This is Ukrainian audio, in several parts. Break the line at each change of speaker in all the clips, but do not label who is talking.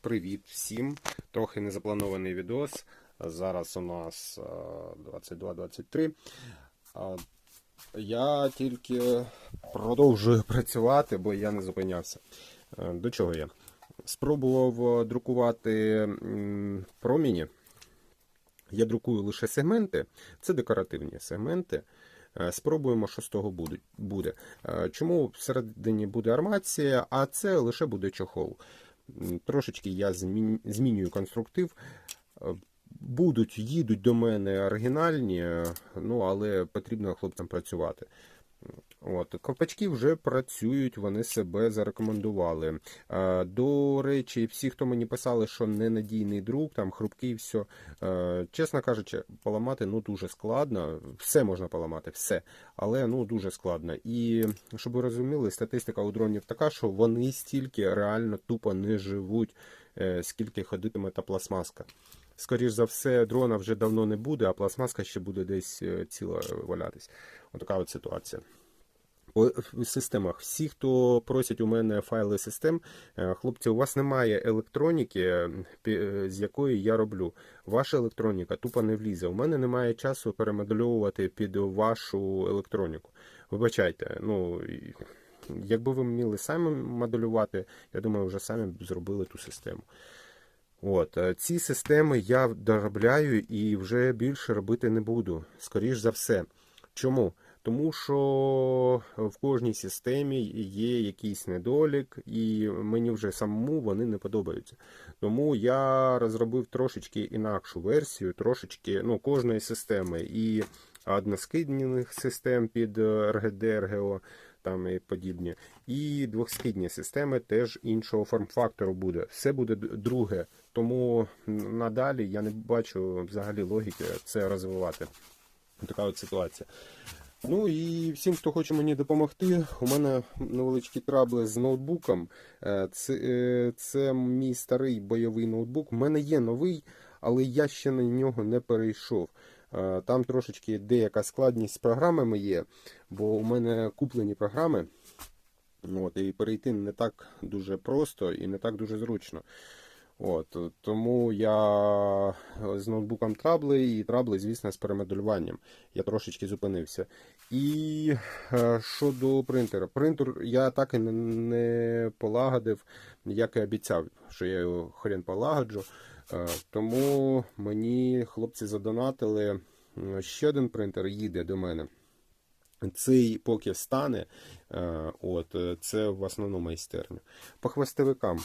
Привіт всім! Трохи незапланований відос. Зараз у нас е, 22-23. Я тільки продовжую працювати, бо я не зупинявся. Е, До чого я? Спробував е, друкувати проміні. Я друкую лише сегменти, це декоративні сегменти. Е, Спробуємо, що з того буде-. Е, Чому всередині буде армація, а це лише буде чохол. Трошечки я змінюю конструктив. Е, Будуть, їдуть до мене оригінальні, ну але потрібно хлопцям працювати. От, ковпачки вже працюють, вони себе зарекомендували. Е, До речі, всі, хто мені писали, що ненадійний друк, там хрупкий, все. Е, Чесно кажучи, поламати ну дуже складно. Все можна поламати, все. Але ну дуже складно. І щоб ви розуміли, статистика у дронів така, що вони стільки реально тупо не живуть, е, скільки ходитиме та пластмаска. Скоріш за все, дрона вже давно не буде, а пластмаска ще буде десь е, ціла валятись. Отака от ситуація. По системах. Всі, хто просять у мене файли систем, е, хлопці, у вас немає електроніки, е, з якої я роблю. Ваша електроніка тупо не влізе. У мене немає часу перемоделювати під вашу електроніку. Вибачайте, ну якби ви вміли самі моделювати, я думаю, вже самі б зробили ту систему. От, е, ці системи я доробляю і вже більше робити не буду. Скоріш за все. Чому? Тому що в кожній системі є якийсь недолік, і мені вже самому вони не подобаються. Тому я розробив трошечки інакшу версію, трошечки ну, кожної системи і односкидних систем під е, РГД, РГО там і подібні, і двохскидні системи теж іншого форм-фактору буде. Все буде друге. Тому надалі я не бачу взагалі логіки це розвивати. Така от ситуація. Ну і всім, хто хоче мені допомогти, у мене невеличкі трабли з ноутбуком. Е, Це, е, це мій старий бойовий ноутбук. У мене є новий, але я ще на нього не перейшов. Е, Там трошечки деяка складність з програмами є, бо у мене куплені програми. От, і перейти не так дуже просто і не так дуже зручно. От, тому я з ноутбуком трабли і трабли, звісно, з перемоделюванням. Я трошечки зупинився. І е, щодо принтера. Принтер я так і не, полагодив, як і обіцяв, що я його хрен полагоджу. Е, тому мені хлопці задонатили. Ще один принтер їде до мене. Цей поки стане, е, от, е, це в основному майстерню. По хвостовикам.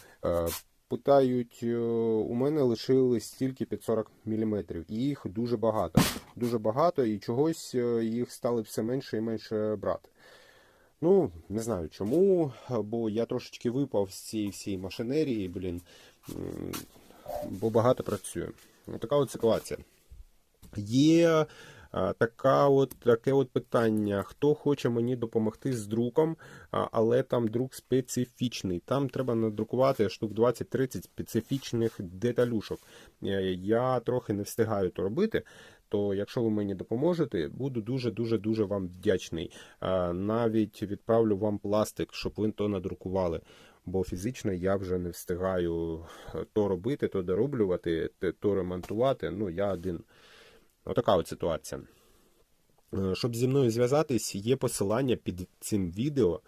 Питають, е, у мене лишилось тільки під 40 мм, і їх дуже багато. Дуже багато, і чогось е, їх стали все менше і менше брати. Ну, не знаю чому, бо я трошечки випав з цієї всієї машинерії, блін, бо багато працюю. Така от ситуація. Є така от, таке от питання: хто хоче мені допомогти з друком, але там друк специфічний. Там треба надрукувати штук 20-30 специфічних деталюшок. Е, Я трохи не встигаю то робити. То якщо ви мені допоможете, буду дуже дуже дуже вам вдячний. Навіть відправлю вам пластик, щоб ви то надрукували. Бо фізично я вже не встигаю е, то робити, то дороблювати, то ремонтувати. Ну я один. Отака от ситуація. Е, Щоб зі мною зв'язатись, є посилання під цим відео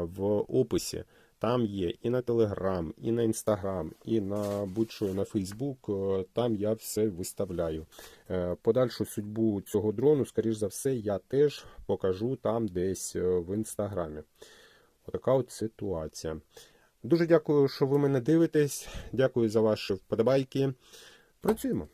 в описі. Там є і на Телеграм, і на Інстаграм, і на будь-що на Фейсбук. Там я все виставляю. Е, Подальшу судьбу цього дрону, скоріш за все, я теж покажу там десь е, в інстаграмі. Отака от ситуація. Дуже дякую, що ви мене дивитесь. Дякую за ваші вподобайки. Працюємо.